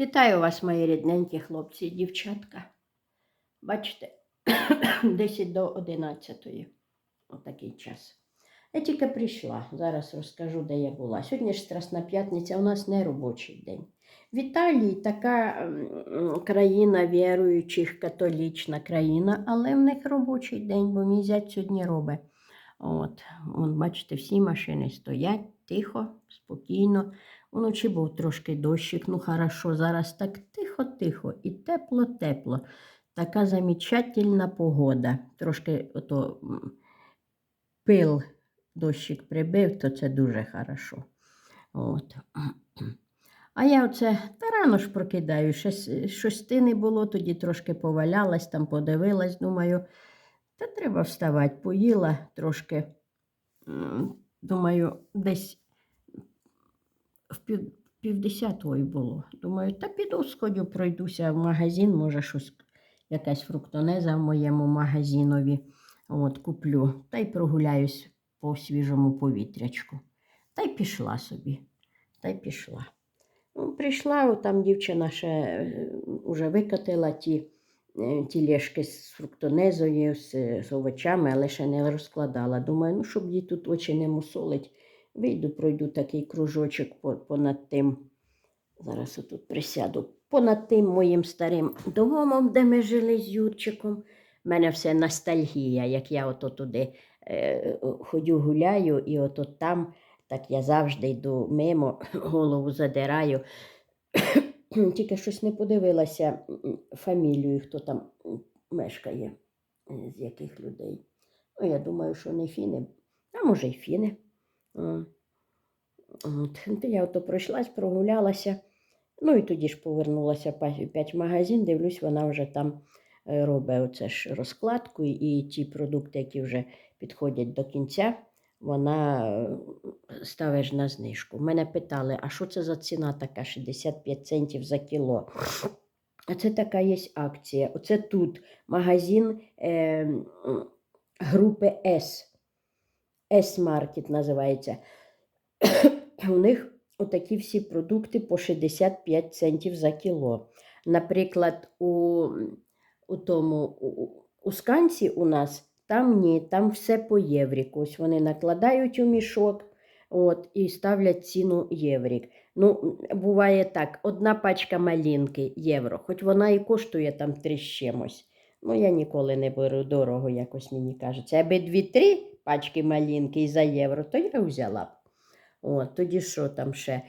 Вітаю вас, мої рідненькі хлопці і дівчатка. Бачите, 10 до 11. Отакий час. Я тільки прийшла. Зараз розкажу, де я була. Сьогодні ж Страсна п'ятниця, у нас не робочий день. В Італії така країна віруючих, католічна країна, але в них робочий день, бо мій зять сьогодні робить. От, бачите, всі машини стоять тихо, спокійно. Вночі був трошки дощик, ну хорошо, зараз так тихо-тихо і тепло-тепло. Така замечательна погода. Трошки ото пил дощик прибив, то це дуже хорошо. От. А я оце та рано ж прокидаю, щось, щось не було, тоді трошки повалялась, там подивилась, думаю, та треба вставати. Поїла трошки, думаю, десь в пів, півдесятої було. Думаю, та піду сходю, пройдуся в магазин, може щось, якась фруктонеза в моєму магазинові. От, куплю та й прогуляюсь по свіжому повітрячку. Та й пішла собі. Та й пішла. Ну, прийшла, там дівчина ще е, уже викатила ті е, тілешки з фруктонезою, з, з овочами, але ще не розкладала. Думаю, ну, щоб їй тут очі не мусолить, вийду, пройду такий кружочок понад тим. Зараз отут присяду. Понад тим моїм старим домом, де ми жили з Юрчиком. У мене все ностальгія, як я ото туди е, ходю, гуляю, і ото там, так я завжди йду мимо, голову задираю. Тільки щось не подивилася фамілію, хто там мешкає, е, з яких людей. Ну, я думаю, що не фіни, а може й фіни. М. От. Я ото пройшлась, прогулялася. Ну і тоді ж повернулася в магазин, дивлюсь, вона вже там е, робить оце ж розкладку, і ті продукти, які вже підходять до кінця, вона е, ставиш на знижку. Мене питали, а що це за ціна така 65 центів за кіло? А це така є акція. Оце тут магазин е, групи С. S-Market називається. У них отакі всі продукти по 65 центів за кіло. Наприклад, у, у тому у, у сканці у нас там ні, там все по євріку. Ось вони накладають у мішок от, і ставлять ціну єврік. Ну, буває так, одна пачка малинки євро, хоч вона і коштує там три з чимось. Ну, я ніколи не беру дорого, якось мені кажеться. Аби дві-три пачки малинки і за євро, то я взяла б. От, тоді що там ще?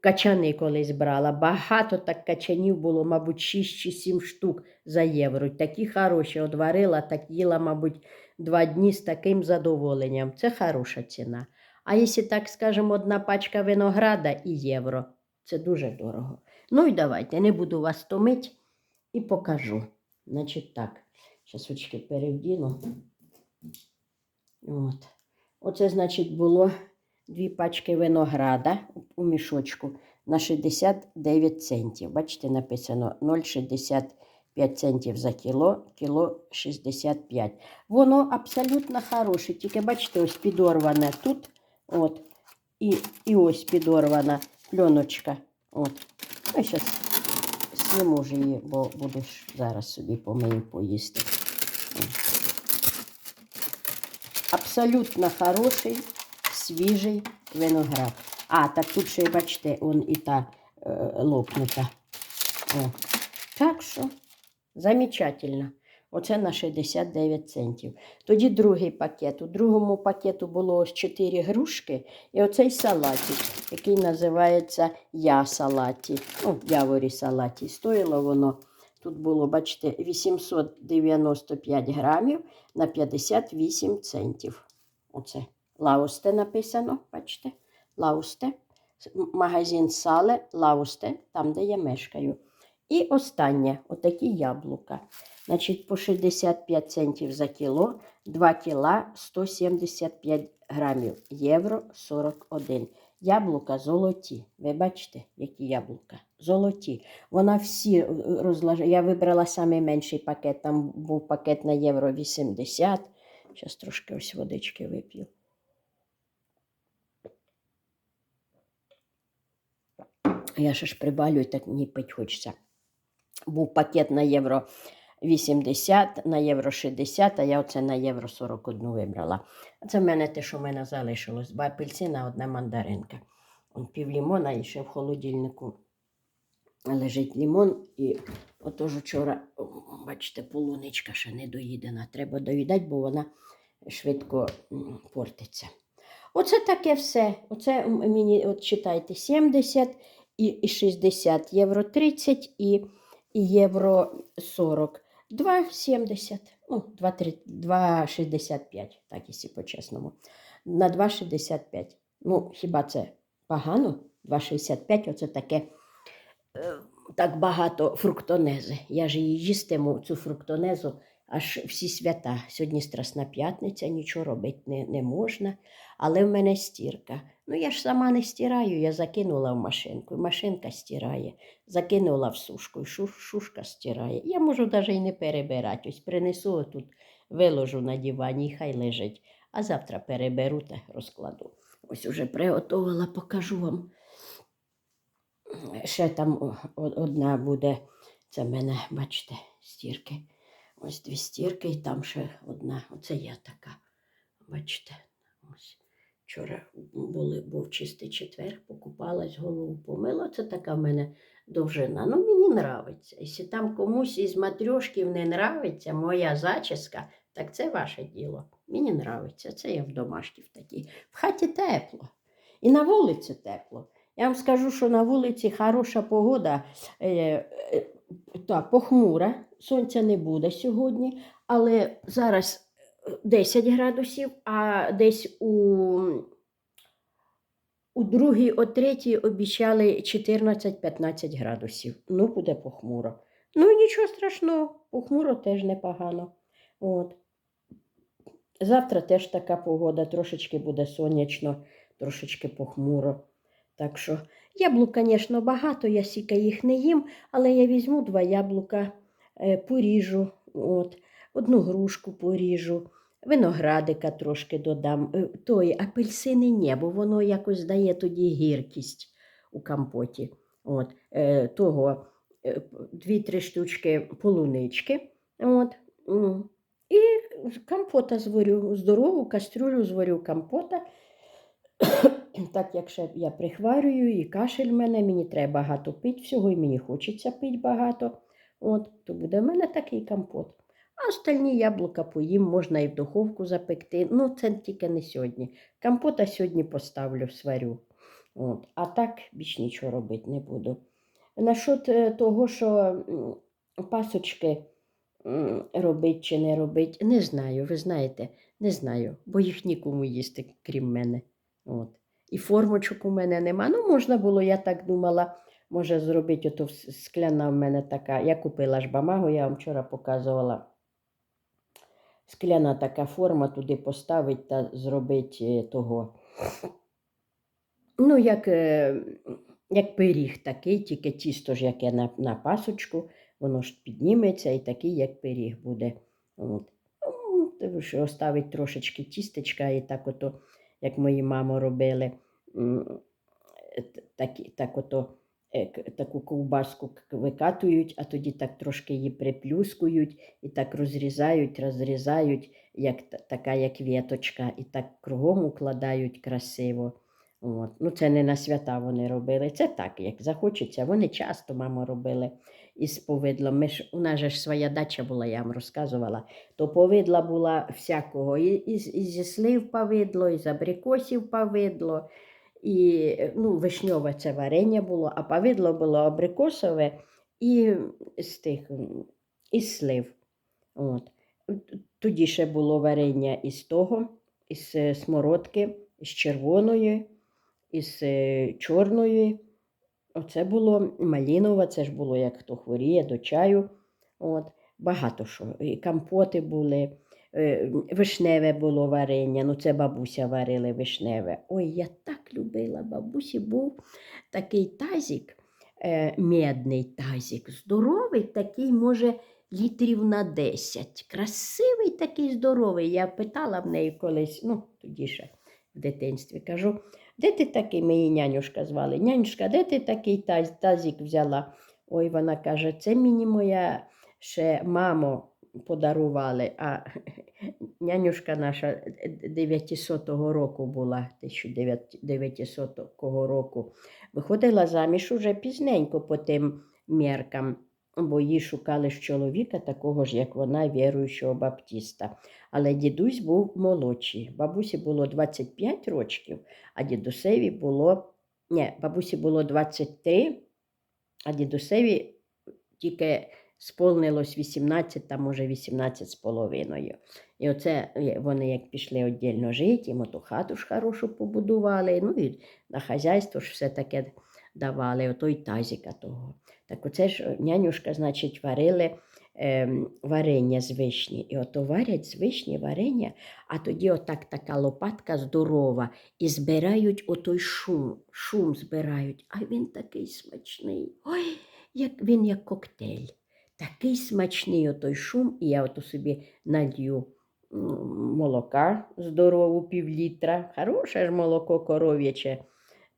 Качани колись брала. Багато так качанів було, мабуть, 6 чи 7 штук за євро. Такі хороші одварила, так їла, мабуть, два дні з таким задоволенням. Це хороша ціна. А якщо так скажемо, одна пачка винограда і євро, це дуже дорого. Ну і давайте, не буду вас томити і покажу. Значить так, зараз очки перевдіну. От. Оце, значить, було дві пачки винограда у мішочку на 69 центів. Бачите, написано 0,65 центів за кіло, кіло 65. Воно абсолютно хороше, тільки бачите, ось підорване тут. От, і, і ось підорвана пленочка. От. Ну, зараз зніму ж її, бо будеш зараз собі помию поїсти. От. Абсолютно хороший, свіжий виноград. А, так тут ще, бачите, он і та е, лопнута. О. Так що, замечательно. Оце на 69 центів. Тоді другий пакет. У другому пакету було ось 4 грушки і оцей салатик, який називається Я салаті. Ну, яворі салаті. Стоїло воно. Тут було, бачите, 895 грамів на 58 центів. Оце Лаусте написано, бачите? Лаусте. Магазин Сале Лаусте, там, де я мешкаю. І останнє отакі яблука. Значить, по 65 центів за кіло, 2 кіла 175 грамів, євро 41. Яблука золоті. Ви бачите, які яблука? Золоті. Вона всі розложила. Я вибрала самий менший пакет. Там був пакет на євро 80. Зараз трошки ось водички вип'ю. Я ще ж прибалюю, так мені пить хочеться. Був пакет на євро 80, на євро 60, а я оце на євро 41 вибрала. А це в мене те, що в мене залишилось. Два апельсина, одна мандаринка. Пів лімона і ще в холодильнику лежить лімон. І отож вчора, бачите, полуничка ще не доїдена. Треба доїдати, бо вона швидко портиться. Оце таке все. Оце мені, от читайте, 70 і, і 60, євро 30 і, і євро 40. 2,70, ну, 2,65, так, якщо по-чесному. На 2,65. Ну, хіба це погано? 2,65 оце таке е, так багато фруктонези. Я ж її їстиму, цю фруктонезу, аж всі свята. Сьогодні Страсна п'ятниця, нічого робити не, не можна. Але в мене стірка. Ну, я ж сама не стираю, я закинула в машинку, машинка стирає. Закинула в сушку, шушка стирає. Я можу навіть і не перебирати. Ось принесу тут, виложу на дивані, і хай лежить. А завтра переберу та розкладу. Ось уже приготувала, покажу вам. Ще там одна буде, це в мене, бачите, стірки. Ось дві стірки, і там ще одна. Оце я така. Бачите, ось. Вчора були, був чистий четвер, покупалась, голову помила. Це така в мене довжина. Ну, мені нравиться. Якщо там комусь із матрьошків не нравиться моя зачіска, так це ваше діло. Мені нравиться. Це я в домашній в такій. В хаті тепло. І на вулиці тепло. Я вам скажу, що на вулиці хороша погода, е, е, та, похмура, сонця не буде сьогодні, але зараз 10 градусів, а десь у, у другій, о третій обіцяли 14-15 градусів. Ну, буде похмуро. Ну, нічого страшного, похмуро теж непогано. От. Завтра теж така погода, трошечки буде сонячно, трошечки похмуро. Так що яблук, звісно, багато, я сіка їх не їм, але я візьму два яблука, е, поріжу, от, одну грушку поріжу, виноградика трошки додам. Е, Той апельсини ні, бо воно якось дає тоді гіркість у компоті. От, е, того е, дві-три штучки полунички. От, і компота зварю, здорову кастрюлю зварю компота. Так як ще я прихварюю, і кашель в мене, мені треба багато пити всього, і мені хочеться пити багато. От, то буде в мене такий компот. А остальні яблука поїм, можна і в духовку запекти. Ну, це тільки не сьогодні. Компота сьогодні поставлю, сварю. От. А так більш нічого робити не буду. Насчет е, того, що пасочки робить чи не робить, не знаю. Ви знаєте, не знаю, бо їх нікому їсти, крім мене. От. І формочок у мене нема. Ну, можна було, я так думала, може зробити ото скляна в мене така. Я купила ж бамагу, я вам вчора показувала. Скляна така форма, туди поставити та зробити того. Ну, як, е, як пиріг такий, тільки тісто ж яке на, на пасочку, воно ж підніметься і такий, як пиріг буде. От. Ну, оставить трошечки тістечка і так ото, як мої мами робили, е, т- такі, так ото, е, таку ковбаску викатують, а тоді так трошки її приплюскують і так розрізають, розрізають, як така як віточка, і так кругом укладають красиво. От. Ну, це не на свята вони робили. Це так, як захочеться. Вони часто, мамо, робили із повидлом. Ми ж, у нас же ж своя дача була, я вам розказувала. То повидла була всякого. І, і, і зі слив повидло, і з абрикосів повидло, і ну, вишньове це варення було, а повидло було абрикосове і з тих, із слив. От. Тоді ще було варення із того, із е, смородки, з червоної, із е, чорної. Оце було малінове, це ж було, як хто хворіє до чаю. От. Багато що. І компоти були, вишневе було варення. Ну, це бабуся варили вишневе. Ой, я так любила. Бабусі був такий тазик, е, медний тазик, здоровий, такий, може, літрів на 10. Красивий такий здоровий. Я питала в неї колись, ну, тоді ще в дитинстві, кажу, де ти такий, її нянюшка звали. Нянюшка, де ти такий таз, тазик взяла? Ой, вона каже, це мені моя ще мамо подарували, а нянюшка наша 900-го року була, 1900 року. Виходила заміж уже пізненько по тим міркам, бо її шукали ж чоловіка, такого ж, як вона, віруючого баптіста. Але дідусь був молодший. Бабусі було 25 років, а дідусеві було. Ні, бабусі було 23, а дідусеві тільки сповнилось 18, там може 18 з половиною. І оце е, вони як пішли віддільно жити, їм оту хату ж хорошу побудували, ну і на хазяйство ж все таке давали, ото й тазіка того. Так оце ж е, нянюшка, значить, варили ем, варення з вишні. І ото варять з вишні варення, а тоді отак така лопатка здорова, і збирають отой шум, шум збирають, а він такий смачний. Ой, як він як коктейль. Такий смачний отой шум, і я ото собі налью молока здорову півлітра. Хороше ж молоко коров'яче,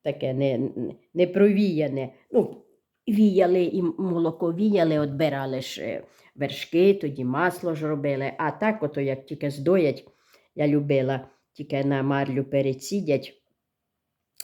таке не, не- не провіяне. Ну, віяли і молоко віяли, отбирали ж е, вершки, тоді масло ж робили. А так, ото як тільки здоять, я любила, тільки на марлю перецідять.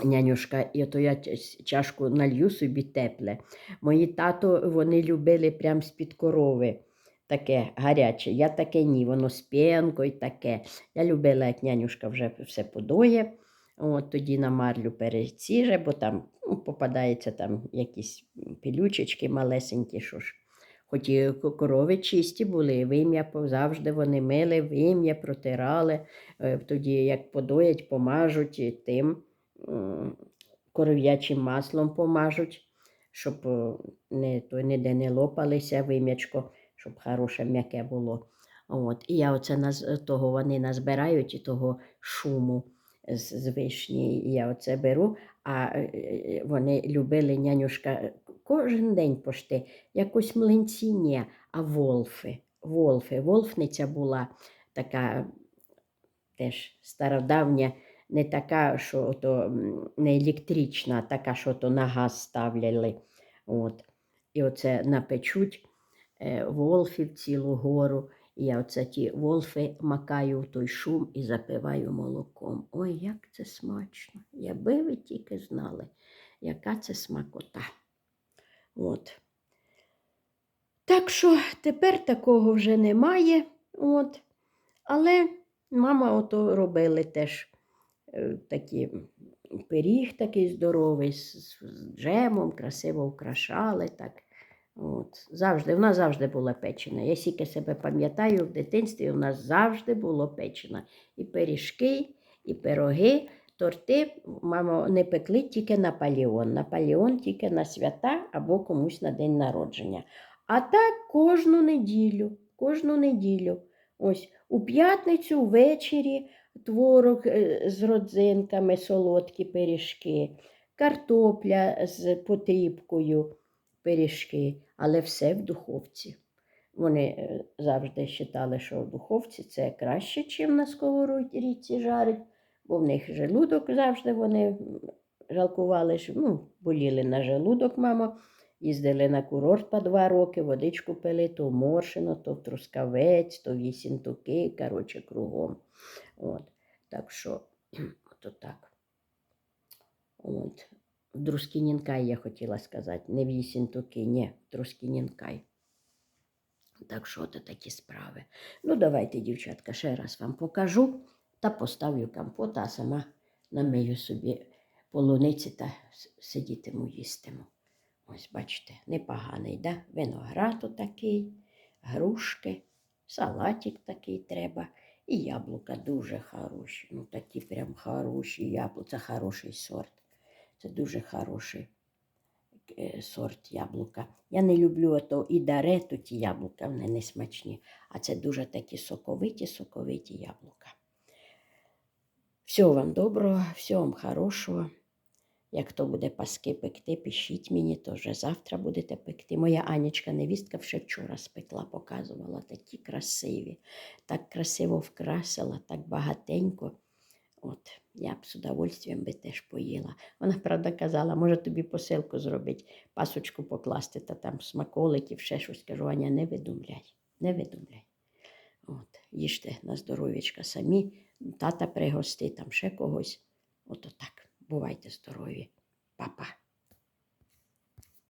Нянюшка, і ото я чашку налью собі тепле. Мої тато вони любили прям з-під корови. Таке гаряче. Я таке ні, воно з п'янкою таке. Я любила, як нянюшка вже все подоє. От тоді на марлю переціже, бо там ну, попадається там якісь пілючечки малесенькі, що ж. Хоч і корови чисті були, вим'я завжди вони мили, вим'я протирали. Е, Тоді як подоять, помажуть і тим коров'ячим маслом помажуть, щоб е, не, то, ніде не лопалися вим'ячко, щоб хороше м'яке було. От. І я оце наз, того вони назбирають і того шуму з, з вишні. І я оце беру, а е, е, вони любили нянюшка кожен день пошти, якось млинці ні, а волфи. Волфи. Волфниця була така теж стародавня, не така, що ото, м, не електрична, а така, що то на газ ставляли. От. І оце напечуть е, волфів цілу гору. І я оце ті волфи макаю в той шум і запиваю молоком. Ой, як це смачно! Якби ви тільки знали, яка це смакота. От. Так що тепер такого вже немає. От. Але мама ото робили теж такі пиріг такий здоровий з, джемом, красиво украшали. Так. От. Завжди, в нас завжди була печена. Я сіки себе пам'ятаю, в дитинстві у нас завжди було печена. І пиріжки, і пироги, торти мама не пекли тільки Наполеон. Наполеон тільки на свята або комусь на день народження. А так кожну неділю, кожну неділю. Ось у п'ятницю ввечері творог е, з родзинками, солодкі пиріжки, картопля з потрібкою, пиріжки, але все в духовці. Вони е, завжди вважали, що в духовці це краще, ніж на сковорідці жарить, бо в них желудок завжди вони жалкували, ну, боліли на желудок, мама. Їздили на курорт по два роки, водичку пили, то в Моршино, то в Трускавець, то в Єсінтуки, коротше, кругом. От. Так що, то так. От. В Друскінінкай я хотіла сказати, не в Єсінтуки, ні, в. Так що то такі справи. Ну, давайте, дівчатка, ще раз вам покажу та поставлю компот, а сама намию собі полуниці та сидітиму, їстиму. Ось, бачите, непоганий, да? Виноград отакий, грушки, салатик такий треба. І яблука дуже хороші. Ну, такі прям хороші яблука. Це хороший сорт. Це дуже хороший е, сорт яблука. Я не люблю ото і дарету ті яблука, вони не смачні. А це дуже такі соковиті, соковиті яблука. Всього вам доброго, всього вам хорошого. Як хто буде паски пекти, пишіть мені, то вже завтра будете пекти. Моя Анічка невістка ще вчора спекла, показувала такі красиві, так красиво вкрасила, так багатенько. От, я б з удовольствием би теж поїла. Вона, правда, казала, може тобі посилку зробити, пасочку покласти та там смаколиків, ще щось. Кажу, Аня, не видумляй, не видумляй. От, їжте на здоров'ячка самі, тата пригости, там ще когось. Ото так. Бувайте здорові. Па-па.